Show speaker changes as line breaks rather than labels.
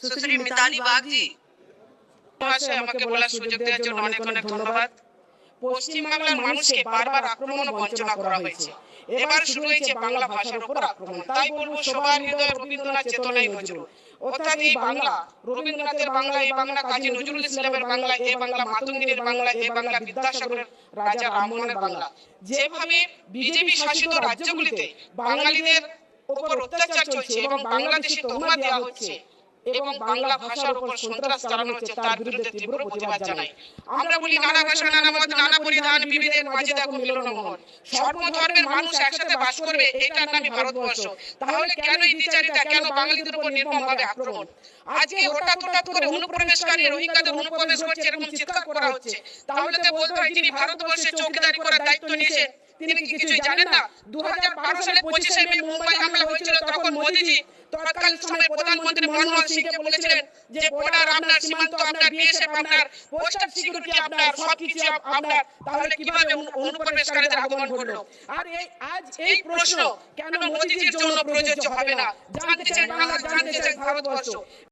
সুশ্রী মিতালি বাগজি। মহাশয় আমাকে বলার সুযোগ দেওয়ার জন্য অনেক অনেক ধন্যবাদ। পশ্চিমবাংলার মানুষকে বারবার আক্রমণ ও বঞ্চনা করা হয়েছে। এবার শুরু হয়েছে বাংলা ভাষার উপর আক্রমণ। তাই বলব সবার হৃদয় রবীন্দ্রনাথ চেতনাই নজরুল অর্থাৎ এই বাংলা রবীন্দ্রনাথের বাংলা এই বাংলা কাজী নজরুল ইসলামের বাংলা এই বাংলা মাতঙ্গিনীর বাংলা এই বাংলা বিদ্যাসাগরের রাজা রামমোহনের বাংলা। যেভাবে বিজেপি শাসিত রাজ্যগুলিতে বাঙালিদের অত্যাচার চলছে এবং বাংলাদেশি দেওয়া হচ্ছে এবং বাংলা ভাষার উপর সন্ত্রাস চালানো হচ্ছে তার বিরুদ্ধে তীব্র প্রতিবাদ জানাই। আমরা বলি নানা ভাষা নানা মত নানা পরিধান বিবিধের মাঝে দেখো মিলন মহল সর্বধর্মের মানুষ একসাথে বাস করবে এটার নামই ভারতবর্ষ। তাহলে কেন কেন বাঙালিদের উপর নির্মমভাবে আক্রমণ? আজকে হঠাৎ হঠাৎ করে অনুপ্রবেশকারী রোহিঙ্গাদের অনুপ্রবেশ করছে এরকম চিৎকার করা হচ্ছে। তাহলে তো বলতে হয় যিনি ভারতবর্ষে চৌকিদারি করার দায়িত্ব নিয়েছে তিনি কি কিছুই জানেন না? দু সালে পঁচিশে মে মুম্বাই হামলা হয়েছিল তখন মোদিজি তৎকালীন সময় প্রধানমন্ত্রী মনমোহন সিংকে বলেছিলেন যে বর্ডার আপনার সীমান্ত আপনার বিএসএফ আপনার পোস্টাল সিকিউরিটি আপনার সবকিছু আপনার তাহলে কীভাবে অনুপ্রবেশকারীদের আগমন ঘটলো? আর এই আজ এই প্রশ্ন কেন মোদিজির জন্য প্রযোজ্য হবে না? জানতে চাই বাংলা জানতে চাই ভারতবর্ষ।